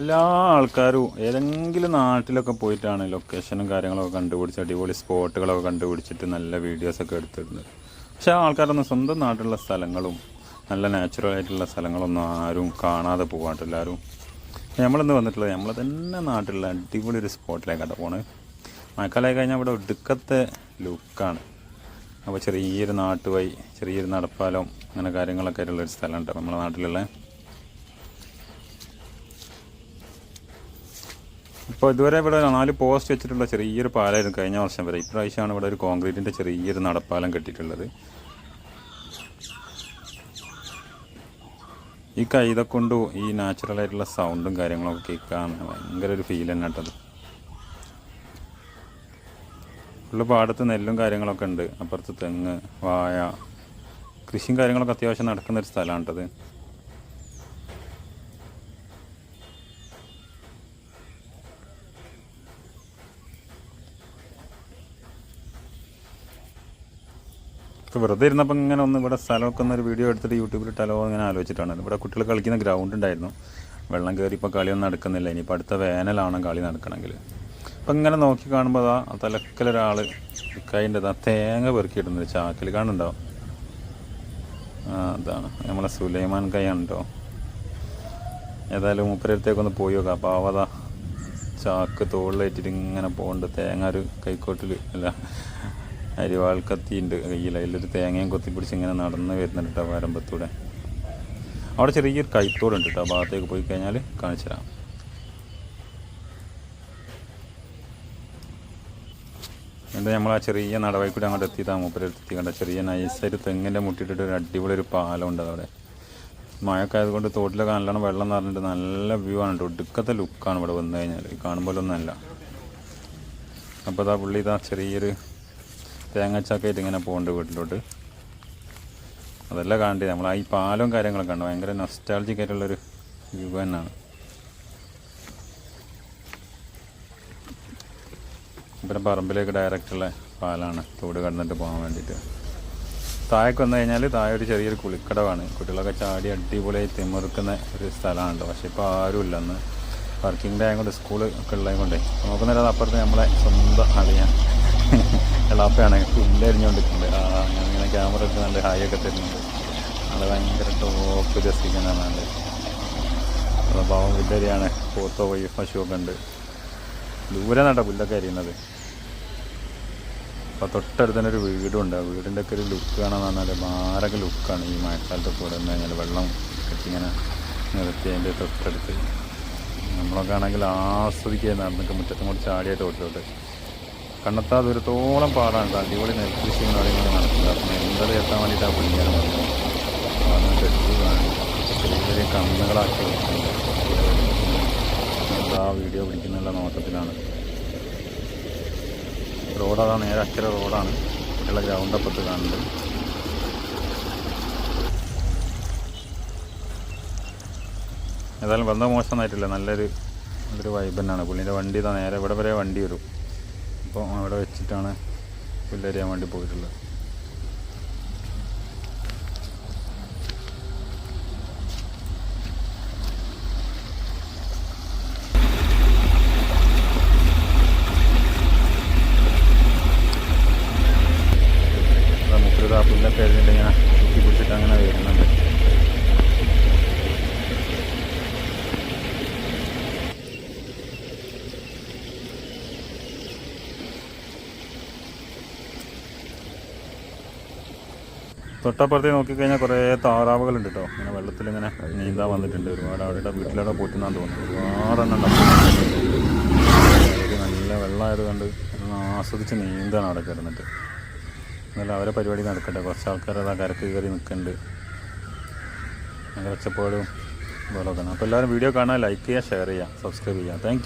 എല്ലാ ആൾക്കാരും ഏതെങ്കിലും നാട്ടിലൊക്കെ പോയിട്ടാണ് ലൊക്കേഷനും കാര്യങ്ങളൊക്കെ കണ്ടുപിടിച്ച് അടിപൊളി സ്പോട്ടുകളൊക്കെ കണ്ടുപിടിച്ചിട്ട് നല്ല വീഡിയോസൊക്കെ എടുത്തിരുന്നത്. പക്ഷെ ആ ആൾക്കാരൊന്നും സ്വന്തം നാട്ടിലുള്ള സ്ഥലങ്ങളും നല്ല നാച്ചുറൽ ആയിട്ടുള്ള സ്ഥലങ്ങളൊന്നും ആരും കാണാതെ പോകാണ്ട് എല്ലാവരും നമ്മളിന്ന് വന്നിട്ടുള്ളത് നമ്മൾ തന്നെ നാട്ടിലുള്ള അടിപൊളി ഒരു സ്പോട്ടിലേക്കാണ് പോണത് മഴക്കാലമായി കഴിഞ്ഞാൽ ഇവിടെ ഒടുക്കത്തെ ലുക്കാണ് അപ്പോൾ ചെറിയൊരു നാട്ടുവഴി ചെറിയൊരു നടപ്പാലം അങ്ങനെ കാര്യങ്ങളൊക്കെ ആയിട്ടുള്ളൊരു സ്ഥലമുണ്ട് നമ്മുടെ നാട്ടിലുള്ള? ഇപ്പോൾ ഇതുവരെ ഇവിടെ നാല് പോസ്റ്റ് വെച്ചിട്ടുള്ള ചെറിയൊരു പാലായിരുന്നു കഴിഞ്ഞ വർഷം വരെ. ഇപ്രാവശ്യമാണ് ഇവിടെ ഒരു കോൺക്രീറ്റിന്റെ ചെറിയൊരു നടപ്പാലം കെട്ടിയിട്ടുള്ളത്. ഈ കൈത കൊണ്ടും ഈ നാച്ചുറൽ ആയിട്ടുള്ള സൗണ്ടും കാര്യങ്ങളൊക്കെ കേൾക്കാൻ ഭയങ്കര ഒരു ഫീൽ തന്നെ കേട്ടത് ഉള്ള പാടത്ത് നെല്ലും കാര്യങ്ങളൊക്കെ ഉണ്ട്. അപ്പുറത്ത് തെങ്ങ് വായ കൃഷിയും കാര്യങ്ങളൊക്കെ അത്യാവശ്യം നടക്കുന്ന ഒരു സ്ഥലമാണ് കേട്ടത് ഇപ്പോൾ വെറുതെ ഇരുന്നപ്പോൾ ഇങ്ങനെ ഒന്ന് ഇവിടെ സ്ഥലമൊക്കെ ഒന്ന് ഒരു വീഡിയോ എടുത്തിട്ട് യൂട്യൂബിൽ ഇട്ടാലോ ഇങ്ങനെ ആലോചിച്ചിട്ടാണ്. ഇവിടെ കുട്ടികൾ കളിക്കുന്ന ഗ്രൗണ്ട് ഉണ്ടായിരുന്നു. വെള്ളം കയറി ഇപ്പോൾ കളിയൊന്നും നടക്കുന്നില്ല. ഇനിയിപ്പോൾ അടുത്ത വേനലാണ് കളി നടക്കണമെങ്കിൽ. അപ്പം ഇങ്ങനെ നോക്കി കാണുമ്പോൾ ആ തലക്കലൊരാൾ കൈന്റെ ആ തേങ്ങ പെറുക്കിയിട്ടുണ്ട് ചാക്കിൽ കാണുന്നുണ്ടാവും ആ അതാണ്. നമ്മളെ സുലൈമാൻ കൈയാണുണ്ടോ ഏതായാലും മൂപ്പരടുത്തേക്കൊന്ന് പോയി നോക്കാം. അപ്പോൾ അവതാ ചാക്ക് തോളിലേറ്റിട്ട് ഇങ്ങനെ പോകുന്നുണ്ട് തേങ്ങ ഒരു കൈക്കോട്ടിൽ അല്ല അരിവാൾ കത്തിയുണ്ട്. കയ്യിൽ അതിലൊരു തേങ്ങയും കൊത്തിപ്പിടിച്ച് ഇങ്ങനെ നടന്ന് വരുന്നുണ്ട് കേട്ടോ വരമ്പത്തൂടെ അവിടെ ചെറിയൊരു കൈത്തോടുണ്ട് കേട്ടോ ആ ഭാഗത്തേക്ക് പോയി കഴിഞ്ഞാൽ കാണിച്ചു തരാം. നമ്മൾ ആ ചെറിയ നടവഴിക്കൂടെ അങ്ങോട്ട് എത്തി മൂപ്പരെത്തി കണ്ട ചെറിയ നൈസായിട്ട് തെങ്ങിന്റെ മുട്ടിയിട്ടിട്ട് ഒരു അടിപൊളി ഒരു പാലം ഉണ്ട് അവിടെ. മഴയൊക്കെ ആയതുകൊണ്ട് തോട്ടിലൊക്കെ നല്ലോണം വെള്ളം നിറഞ്ഞിട്ട് നല്ല വ്യൂ ആണ് കേട്ടോ ഒടുക്കത്തെ ലുക്കാണ് ഇവിടെ വന്നു കഴിഞ്ഞാൽ കാണുമ്പോഴൊന്നുമല്ല അപ്പോൾ ഇതാ പുള്ളി ഇതാ ചെറിയൊരു തേങ്ങാച്ചാക്കായിട്ട് ഇങ്ങനെ പോകുന്നുണ്ട് വീട്ടിലോട്ട്. അതെല്ലാം കാണണ്ടേ? നമ്മൾ ഈ പാലവും കാര്യങ്ങളൊക്കെ ഉണ്ട് ഭയങ്കര നൊസ്റ്റാൾജിക് ആയിട്ടുള്ളൊരു വ്യൂ തന്നെയാണ്. പിന്നെ പറമ്പിലേക്ക് ഡയറക്റ്റുള്ള പാലാണ് തോട് കടന്നിട്ട് പോകാൻ വേണ്ടിയിട്ട്. താഴേക്ക് വന്നു കഴിഞ്ഞാൽ താഴെ ഒരു ചെറിയൊരു കുളിക്കടവാണ്. കുട്ടികളൊക്കെ ചാടി അടിപൊളിയായി തിമിറുക്കുന്ന ഒരു സ്ഥലമാണല്ലോ പക്ഷേ ഇപ്പോൾ ആരുമില്ല അന്ന്. വർക്കിംഗ് ഡേ ആയതുകൊണ്ട് സ്കൂൾ ഒക്കെ കൊണ്ടേ നോക്കുന്നില്ല അപ്പുറത്ത് നമ്മളെ സ്വന്തം അളിയാൻ എളാപ്പയാണ് പുല്ലരിഞ്ഞുകൊണ്ടിരിക്കുന്നത് ആ ഞാനിങ്ങനെ ക്യാമറ എടുത്ത് നല്ല ഹായ് ഒക്കെ തരുന്നുണ്ട്. അത് ഭയങ്കര ടോപ്പ് രസിക്കുന്നതാണ് നല്ല പാവം പുല്ലരിയാണ് പോത്തോ പോയി പശുവൊക്കെ ഉണ്ട്. ദൂരെ നട്ട പുല്ലൊക്കെ അരിയുന്നത്. അപ്പോൾ തൊട്ടടുത്ത് തന്നെ ഒരു വീടുണ്ട്. ആ വീടിന്റെ ഒക്കെ ഒരു ലുക്ക് കാണാമെന്ന് പറഞ്ഞാൽ മാരക ലുക്കാണ് ഈ മഴക്കാലത്തൊക്കെ ഇവിടെ നിന്ന് കഴിഞ്ഞാൽ വെള്ളം കെട്ടിങ്ങനെ നിർത്തി അതിന്റെ തൊട്ടടുത്ത്. നമ്മളൊക്കെ ആണെങ്കിൽ ആസ്വദിക്കുക നടന്നിട്ട് മുറ്റത്തും കൂടി ചാടിയായിട്ട് ഓട്ടിലോട്ട് കണ്ണെത്താ ദൂരത്തോളം പാടാണ്. അടിപൊളി നെൽകൃഷിയും കാര്യങ്ങളും നടക്കുന്നത്. അപ്പം എന്തത് എത്താൻ വേണ്ടിയിട്ടാണ് പുള്ളിയാണ് വന്നത്. അന്ന് കെട്ടി കാണി ചെറിയ ചെറിയ കന്നുകളാക്കി എന്താ വീഡിയോ പിടിക്കുന്നുള്ള നോട്ടത്തിലാണ്. റോഡ് അതാണ് നേരെ അച്ചര റോഡാണ്. ഉള്ള ഗ്രൗണ്ട് അപ്പുറത്ത് കാണുന്നത് ഏതായാലും ബന്ധം മോശമായിട്ടില്ല നല്ലൊരു നല്ലൊരു വൈബ് തന്നെയാണ്. പുള്ളിന്റെ വണ്ടി ഇതാ നേരെ ഇവിടെ വരെ വണ്ടി വരും. അപ്പോൾ അവിടെ വെച്ചിട്ടാണ് പുല്ലരിയാൻ വേണ്ടി പോയിട്ടുള്ളത്. പുല്ലൊക്കെ എഴുതിയിട്ട് ഇങ്ങനെ ചുറ്റി പിടിച്ചിട്ട് അങ്ങനെ വരുന്നുണ്ട്. തൊട്ടപ്പുറത്ത് നോക്കിക്കഴിഞ്ഞാൽ കുറേ താറാവുകളുണ്ട് കേട്ടോ ഇങ്ങനെ വെള്ളത്തിൽ ഇങ്ങനെ നീന്താൻ വന്നിട്ടുണ്ട്. ഒരുപാട് അവിടെ വീട്ടിലവിടെ പോറ്റുന്നാന്ന് തോന്നുന്നു. ഒരുപാടെണ്ണം നല്ല വെള്ളമായത് കൊണ്ട് ആസ്വദിച്ച് നീന്താണ് അവിടെ കിടന്നിട്ട്. എന്നാലും അവരെ പരിപാടി നടക്കട്ടെ. കുറച്ച് ആൾക്കാർ അതാ കരക്ക് കയറി നിൽക്കുന്നുണ്ട്. അങ്ങനെ ഒച്ചപ്പാടും അപ്പോൾ എല്ലാവരും വീഡിയോ കാണാൻ ലൈക്ക് ചെയ്യുക ഷെയർ ചെയ്യുക സബ്സ്ക്രൈബ് ചെയ്യുക. താങ്ക്